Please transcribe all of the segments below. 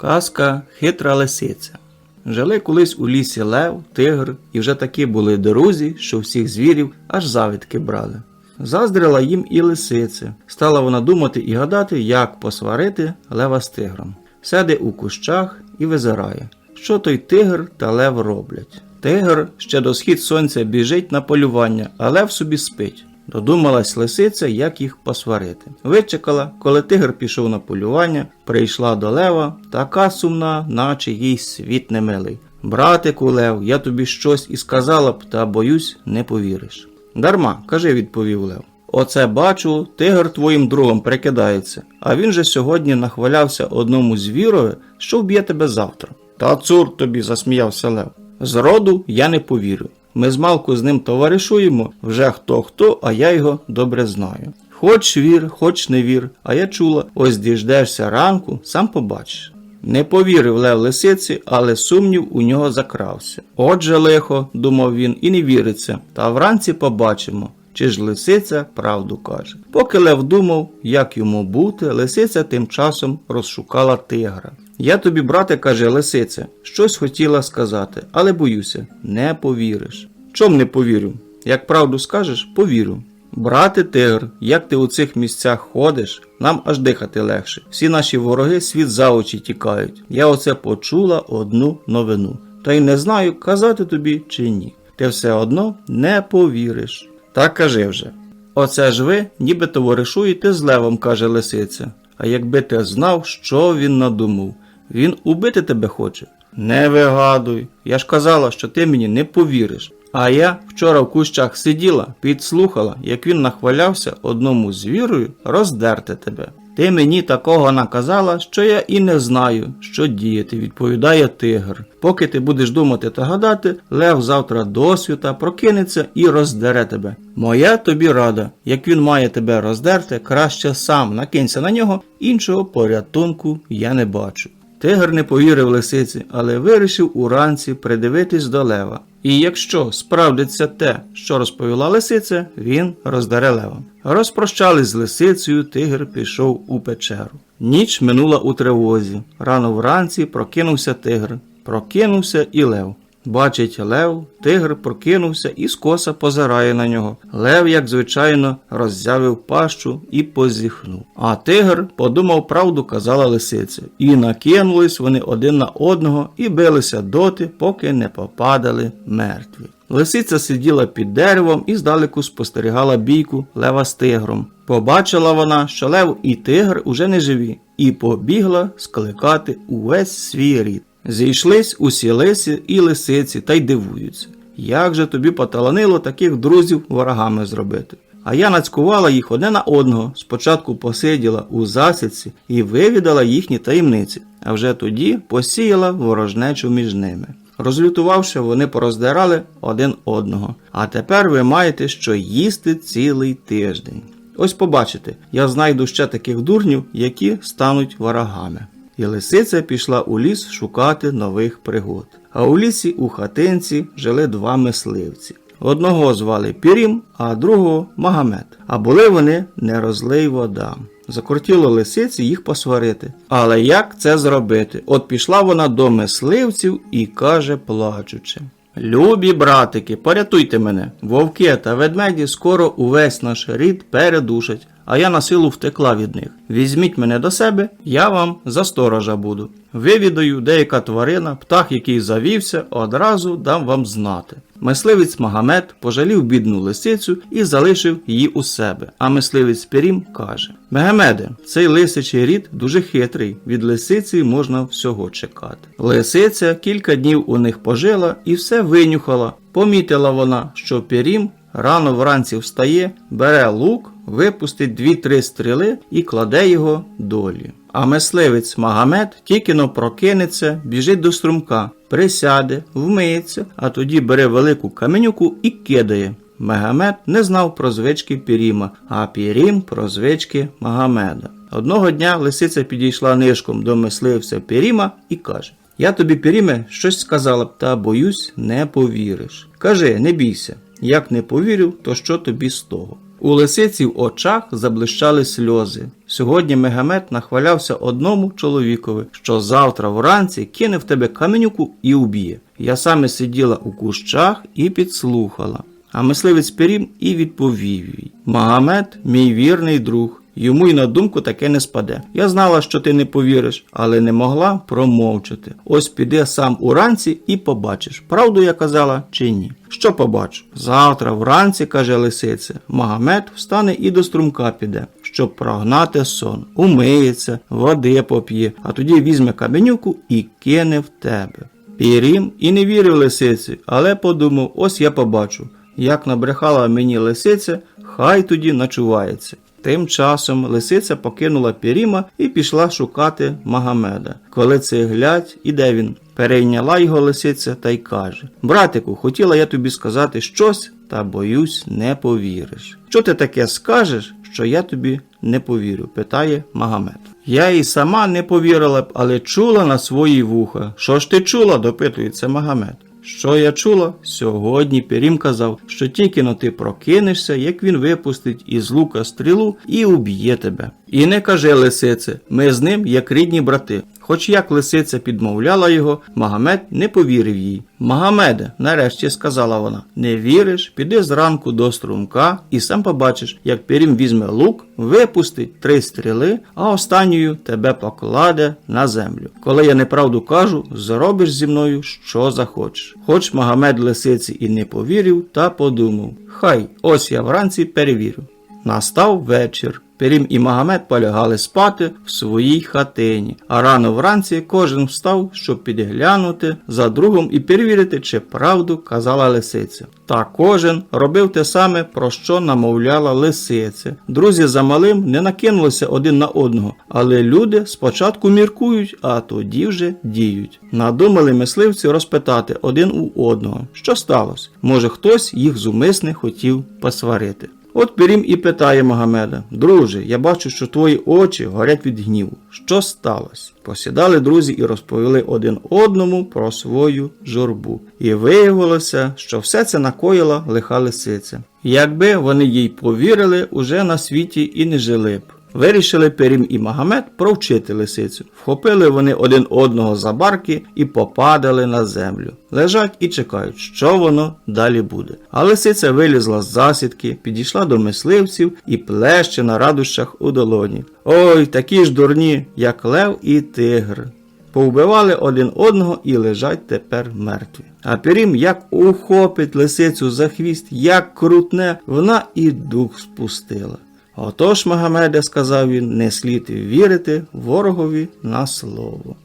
Казка хитра лисиця. Жили колись у лісі лев, тигр, і вже такі були друзі, що всіх звірів аж завідки брали. Заздрила їм і лисиця. Стала вона думати і гадати, як посварити лева з тигром. Сяде у кущах і визирає, що той тигр та лев роблять. Тигр ще до схід сонця біжить на полювання, а лев собі спить. Додумалась лисиця, як їх посварити. Вичекала, коли тигр пішов на полювання, прийшла до лева, така сумна, наче їй світ не милий. Братику лев, я тобі щось і сказала б, та боюсь, не повіриш. Дарма, кажи, відповів лев. Оце бачу, тигр твоїм другом прикидається, а він же сьогодні нахвалявся одному звірові, що вб'є тебе завтра. Та цур тобі, засміявся лев. Зроду я не повірю. Ми з Малку з ним товаришуємо, вже хто хто, а я його добре знаю. Хоч вір, хоч не вір, а я чула, ось діждешся ранку, сам побачиш. Не повірив Лев лисиці, але сумнів у нього закрався. Отже, лихо, думав він, і не віриться, та вранці побачимо, чи ж лисиця правду каже. Поки Лев думав, як йому бути, лисиця тим часом розшукала тигра. Я тобі, брате, каже лисиця, щось хотіла сказати, але боюся, не повіриш. Чом не повірю? Як правду скажеш, повірю. Брате тигр, як ти у цих місцях ходиш, нам аж дихати легше. Всі наші вороги світ за очі тікають. Я оце почула одну новину. Та й не знаю, казати тобі чи ні. Ти все одно не повіриш. Так кажи вже. Оце ж ви, ніби товаришуєте з левом, каже лисиця. А якби ти знав, що він надумав, він убити тебе хоче. Не вигадуй. Я ж казала, що ти мені не повіриш. А я вчора в кущах сиділа, підслухала, як він нахвалявся одному звірою роздерти тебе. Ти мені такого наказала, що я і не знаю, що діяти, відповідає тигр. Поки ти будеш думати та гадати, лев завтра досвіта прокинеться і роздере тебе. Моя тобі рада, як він має тебе роздерти, краще сам накинься на нього, іншого порятунку я не бачу. Тигр не повірив лисиці, але вирішив уранці придивитись до лева. І якщо справдиться те, що розповіла лисиця, він роздаре лева. Розпрощались з лисицею, тигр пішов у печеру. Ніч минула у тривозі. Рано вранці прокинувся тигр, прокинувся і лев. Бачить лев, тигр прокинувся і скоса позирає на нього. Лев, як звичайно, роззявив пащу і позіхнув. А тигр подумав правду, казала лисиця. І накинулись вони один на одного і билися доти, поки не попадали мертві. Лисиця сиділа під деревом і здалеку спостерігала бійку лева з тигром. Побачила вона, що лев і тигр уже не живі, і побігла скликати увесь свій рід. Зійшлись усі лисі і лисиці та й дивуються. Як же тобі поталанило таких друзів ворогами зробити? А я нацькувала їх одне на одного, спочатку посиділа у засідці і вивідала їхні таємниці, а вже тоді посіяла ворожнечу між ними. Розлютувавши, вони пороздирали один одного. А тепер ви маєте що їсти цілий тиждень. Ось побачите, я знайду ще таких дурнів, які стануть ворогами. І лисиця пішла у ліс шукати нових пригод. А у лісі у хатинці жили два мисливці. Одного звали Пірім, а другого Магомед. А були вони не розлий вода. Закортіло лисиці їх посварити. Але як це зробити? От пішла вона до мисливців і каже, плачучи. Любі братики, порятуйте мене. Вовки та ведмеді скоро увесь наш рід передушать, а я на силу втекла від них. Візьміть мене до себе, я вам за сторожа буду. Вивідаю, деяка тварина, птах, який завівся, одразу дам вам знати. Мисливець Магомед пожалів бідну лисицю і залишив її у себе. А мисливець Пірім каже: Мегамеде, цей лисичий рід дуже хитрий, від лисиці можна всього чекати. Лисиця кілька днів у них пожила і все винюхала. Помітила вона, що Пірім рано вранці встає, бере лук, випустить дві-три стріли і кладе його долі. А мисливець Магомед тільки но прокинеться, біжить до струмка, присяде, вмиється, а тоді бере велику каменюку і кидає. Магомед не знав про звички Піріма, а Пірім про звички Магомеда. Одного дня лисиця підійшла нишком до мисливця Піріма і каже: Я тобі, Піріме, щось сказала б, та боюсь, не повіриш. Кажи, не бійся. Як не повірю, то що тобі з того? У лисиці в очах заблищали сльози. Сьогодні Мегамет нахвалявся одному чоловікові, що завтра вранці кине в тебе каменюку і уб'є. Я саме сиділа у кущах і підслухала. А мисливець Перім і відповів їй: Магомед, мій вірний друг. Йому й на думку таке не спаде. Я знала, що ти не повіриш, але не могла промовчати. Ось піди сам уранці і побачиш, правду я казала чи ні. Що побач? Завтра вранці, каже лисиця, Магомед встане і до струмка піде, щоб прогнати сон, умиється, води поп'є, а тоді візьме каменюку і кине в тебе. Пірім і не вірив лисиці, але подумав: ось я побачу. Як набрехала мені лисиця, хай тоді начувається. Тим часом лисиця покинула Піріма і пішла шукати Магомеда. Коли це глядь, іде він. Перейняла його лисиця та й каже: Братику, хотіла я тобі сказати щось, та боюсь, не повіриш. Що ти таке скажеш, що я тобі не повірю? питає Магомед. Я і сама не повірила б, але чула на свої вуха. Що ж ти чула? допитується Магомед. Що я чула? Сьогодні Пірім казав, що тільки но ти прокинешся, як він випустить із лука стрілу і уб'є тебе. І не каже лисице, ми з ним як рідні брати. Хоч як лисиця підмовляла його, Магомед не повірив їй. Магомеде, нарешті сказала вона, не віриш, піди зранку до струмка і сам побачиш, як Пірім візьме лук, випустить три стріли, а останньою тебе покладе на землю. Коли я неправду кажу, зробиш зі мною що захочеш. Хоч Магомед лисиці і не повірив, та подумав: хай, ось я вранці перевірю. Настав вечір. Перім і Магомед полягали спати в своїй хатині, а рано вранці кожен встав, щоб підглянути за другом і перевірити, чи правду казала лисиця. Та кожен робив те саме, про що намовляла лисиця. Друзі за малим не накинулися один на одного, але люди спочатку міркують, а тоді вже діють. Надумали мисливці розпитати один у одного, що сталося. Може, хтось їх зумисне хотів посварити. От Пірім і питає Магомеда: Друже, я бачу, що твої очі горять від гніву. Що сталося? Посідали друзі і розповіли один одному про свою журбу. І виявилося, що все це накоїла лиха лисиця. Якби вони їй повірили, уже на світі і не жили б. Вирішили Перім і Магомед провчити лисицю. Вхопили вони один одного за барки і попадали на землю. Лежать і чекають, що воно далі буде. А лисиця вилізла з засідки, підійшла до мисливців і плеще на радощах у долоні. Ой, такі ж дурні, як лев і тигр. Повбивали один одного і лежать тепер мертві. А Пірім як ухопить лисицю за хвіст, як крутне, вона і дух спустила. Отож, Магомеде, сказав він, не слід вірити ворогові на слово.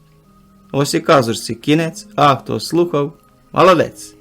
Ось і казочці кінець, а хто слухав, молодець.